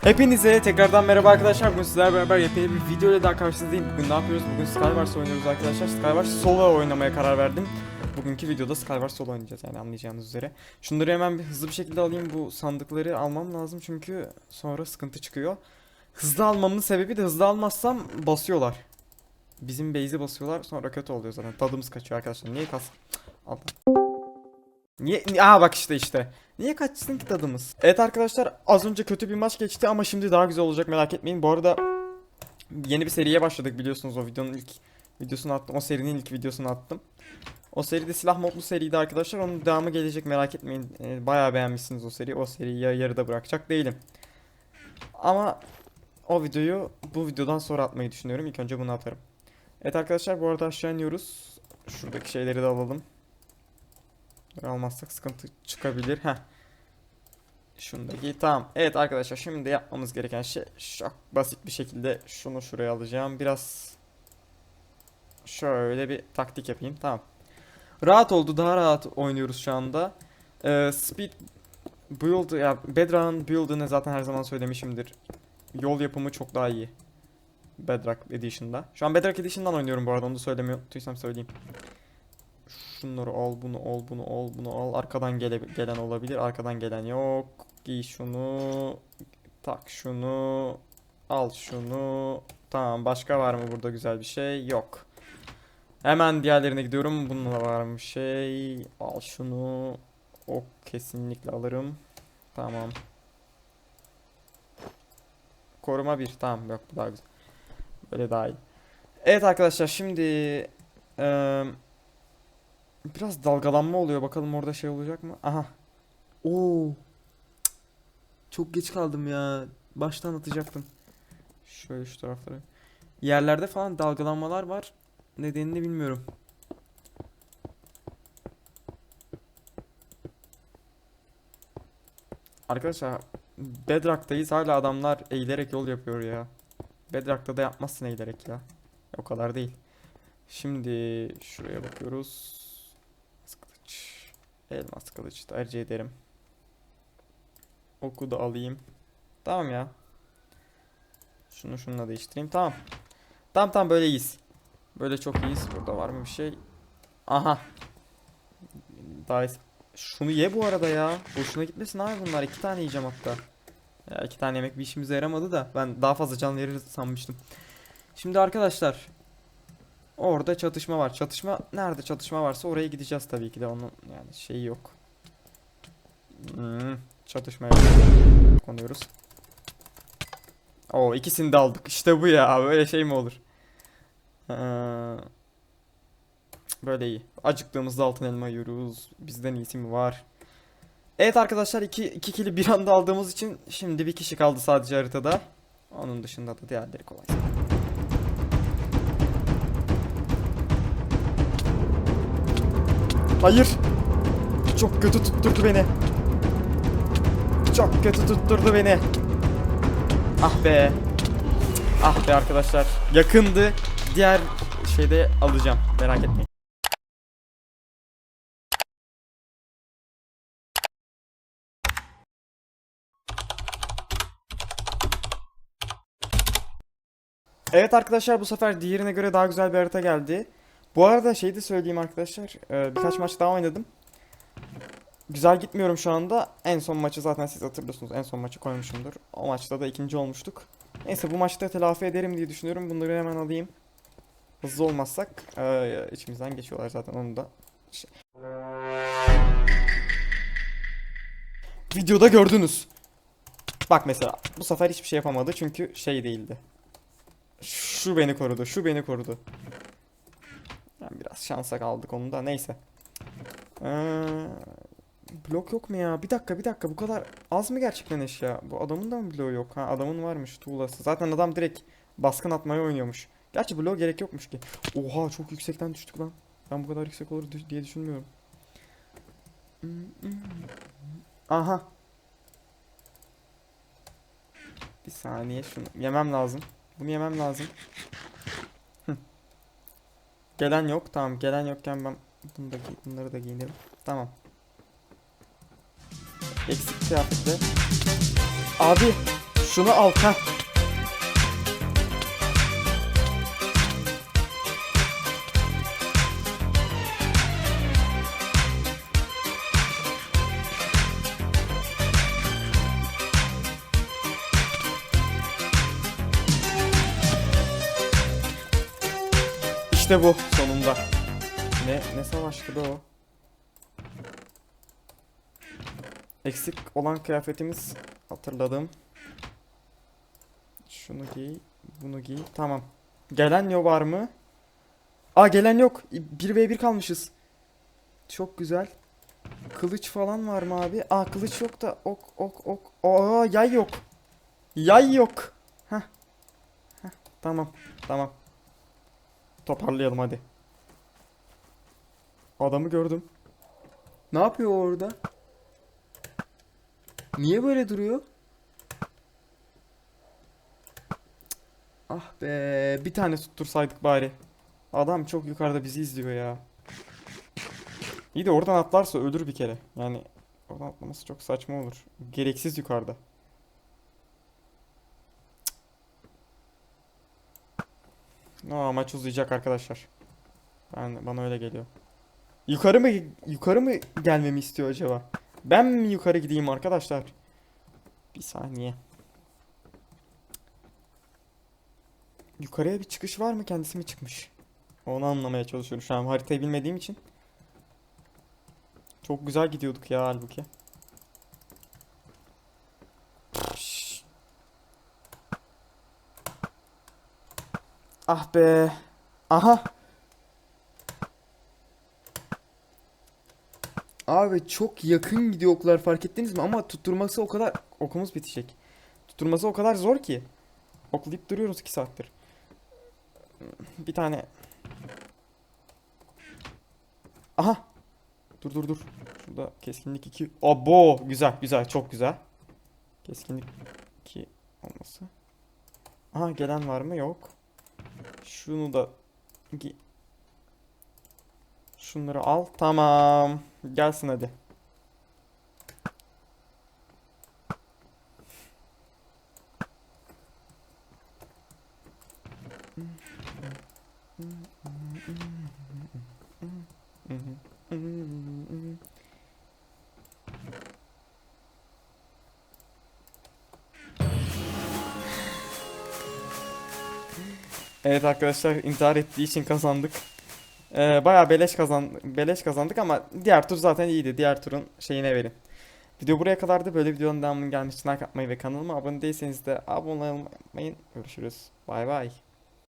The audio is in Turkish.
Hepinize tekrardan merhaba arkadaşlar. Bugün sizlerle beraber yepyeni bir video ile daha karşınızdayım. Bugün ne yapıyoruz? Bugün Skywars oynuyoruz arkadaşlar. Skywars solo oynamaya karar verdim. Bugünkü videoda Skywars solo oynayacağız yani anlayacağınız üzere. Şunları hemen bir hızlı bir şekilde alayım. Bu sandıkları almam lazım çünkü sonra sıkıntı çıkıyor. Hızlı almamın sebebi de hızlı almazsam basıyorlar. Bizim base'i basıyorlar sonra kötü oluyor zaten. Tadımız kaçıyor arkadaşlar. Niye kas? Allah. Niye? Aa bak işte işte. Niye kaçsın ki tadımız? Evet arkadaşlar az önce kötü bir maç geçti ama şimdi daha güzel olacak merak etmeyin. Bu arada yeni bir seriye başladık biliyorsunuz o videonun ilk videosunu attım. O serinin ilk videosunu attım. O seride silah modlu seriydi arkadaşlar. Onun devamı gelecek merak etmeyin. Ee, bayağı beğenmişsiniz o seriyi. O seriyi ya yarıda bırakacak değilim. Ama o videoyu bu videodan sonra atmayı düşünüyorum. İlk önce bunu atarım. Evet arkadaşlar bu arada aşağı iniyoruz. Şuradaki şeyleri de alalım. Almazsak sıkıntı çıkabilir. Heh. Şunu da giy. Tamam. Evet arkadaşlar şimdi yapmamız gereken şey çok basit bir şekilde şunu şuraya alacağım. Biraz şöyle bir taktik yapayım. Tamam. Rahat oldu. Daha rahat oynuyoruz şu anda. Ee, speed build ya Bedrock'ın build'ını zaten her zaman söylemişimdir. Yol yapımı çok daha iyi. Bedrock Edition'da. Şu an Bedrock Edition'dan oynuyorum bu arada onu da söylemiyorsam söyleyeyim. Şunları al, bunu al, bunu al, bunu al. Arkadan gele gelen olabilir. Arkadan gelen yok. Giy şunu. Tak şunu. Al şunu. Tamam. Başka var mı burada güzel bir şey? Yok. Hemen diğerlerine gidiyorum. Bununla var mı şey? Al şunu. O kesinlikle alırım. Tamam. Koruma bir. Tamam. Yok bu daha güzel. Böyle daha iyi. Evet arkadaşlar şimdi eee Biraz dalgalanma oluyor. Bakalım orada şey olacak mı? Aha. Oo. Çok geç kaldım ya. Baştan atacaktım. Şöyle şu taraflara. Yerlerde falan dalgalanmalar var. Nedenini bilmiyorum. Arkadaşlar Bedrock'tayız. Hala adamlar eğilerek yol yapıyor ya. Bedrock'ta da yapmazsın eğilerek ya. O kadar değil. Şimdi şuraya bakıyoruz. Elmas kılıç. Tercih ederim. Oku da alayım. Tamam ya. Şunu şununla değiştireyim. Tamam. Tamam tamam böyle iyiyiz. Böyle çok iyiyiz. Burada var mı bir şey? Aha. Daha şunu ye bu arada ya. Boşuna gitmesin abi bunlar. İki tane yiyeceğim hatta. Ya iki tane yemek bir işimize yaramadı da ben daha fazla can verir sanmıştım. Şimdi arkadaşlar Orada çatışma var. Çatışma nerede çatışma varsa oraya gideceğiz tabii ki de onun yani şeyi yok. Hmm, çatışmaya konuyoruz. Oo ikisini de aldık. İşte bu ya. Böyle şey mi olur? Ee, böyle iyi. Acıktığımızda altın elma yiyoruz. Bizden iyisi mi var? Evet arkadaşlar iki, iki kili bir anda aldığımız için şimdi bir kişi kaldı sadece haritada. Onun dışında da diğerleri kolay. Hayır. Çok kötü tutturdu beni. Çok kötü tutturdu beni. Ah be. Ah be arkadaşlar. Yakındı. Diğer şeyde alacağım. Merak etmeyin. Evet arkadaşlar bu sefer diğerine göre daha güzel bir harita geldi. Bu arada şey de söyleyeyim arkadaşlar. e, birkaç maç daha oynadım. Güzel gitmiyorum şu anda. En son maçı zaten siz hatırlıyorsunuz. En son maçı koymuşumdur. O maçta da ikinci olmuştuk. Neyse bu maçta telafi ederim diye düşünüyorum. Bunları hemen alayım. Hızlı olmazsak e, içimizden geçiyorlar zaten onu da. Şey- Videoda gördünüz. Bak mesela bu sefer hiçbir şey yapamadı çünkü şey değildi. Şu beni korudu, şu beni korudu. Biraz şansa kaldık onu da neyse. Ee, blok yok mu ya? Bir dakika bir dakika bu kadar az mı gerçekten eşya? Bu adamın da mı bloğu yok? Ha adamın varmış tuğlası. Zaten adam direkt baskın atmaya oynuyormuş. Gerçi bloğu gerek yokmuş ki. Oha çok yüksekten düştük lan. Ben bu kadar yüksek olur diye düşünmüyorum. Aha. Bir saniye şunu yemem lazım. Bunu yemem lazım. Gelen yok. Tamam gelen yokken ben bunu da giy- bunları da giyinirim. Tamam. Eksik kıyafetle. Abi Şunu al. Heh. İşte bu sonunda. Ne ne savaştı be o? Eksik olan kıyafetimiz hatırladım. Şunu giy, bunu giy. Tamam. Gelen yok var mı? Aa gelen yok. 1v1 kalmışız. Çok güzel. Kılıç falan var mı abi? Aa kılıç yok da ok ok ok. Aa yay yok. Yay yok. Heh. Heh. Tamam. Tamam. Toparlayalım hadi. Adamı gördüm. Ne yapıyor orada? Niye böyle duruyor? Ah be, bir tane tuttursaydık bari. Adam çok yukarıda bizi izliyor ya. İyi de oradan atlarsa ölür bir kere. Yani oradan atlaması çok saçma olur. Gereksiz yukarıda. Aa, maç uzayacak arkadaşlar. Ben bana öyle geliyor. Yukarı mı yukarı mı gelmemi istiyor acaba? Ben mi yukarı gideyim arkadaşlar? Bir saniye. Yukarıya bir çıkış var mı? Kendisi mi çıkmış? Onu anlamaya çalışıyorum şu an haritayı bilmediğim için. Çok güzel gidiyorduk ya halbuki. Ah be. Aha. Abi çok yakın gidiyor oklar fark ettiniz mi? Ama tutturması o kadar... Okumuz bitecek. Tutturması o kadar zor ki. Oklayıp duruyoruz 2 saattir. Bir tane... Aha! Dur dur dur. Şurada keskinlik 2. Abo! Güzel güzel çok güzel. Keskinlik 2 olması. Aha gelen var mı? Yok. Şunu da... Şunları al. Tamam. Gelsin hadi. Evet arkadaşlar intihar ettiği için kazandık. Ee, bayağı beleş kazan beleş kazandık ama diğer tur zaten iyiydi. Diğer turun şeyine verin. Video buraya kadardı. Böyle videonun devamının gelmesi like atmayı ve kanalıma abone değilseniz de abone olmayı unutmayın. Görüşürüz. Bay bay.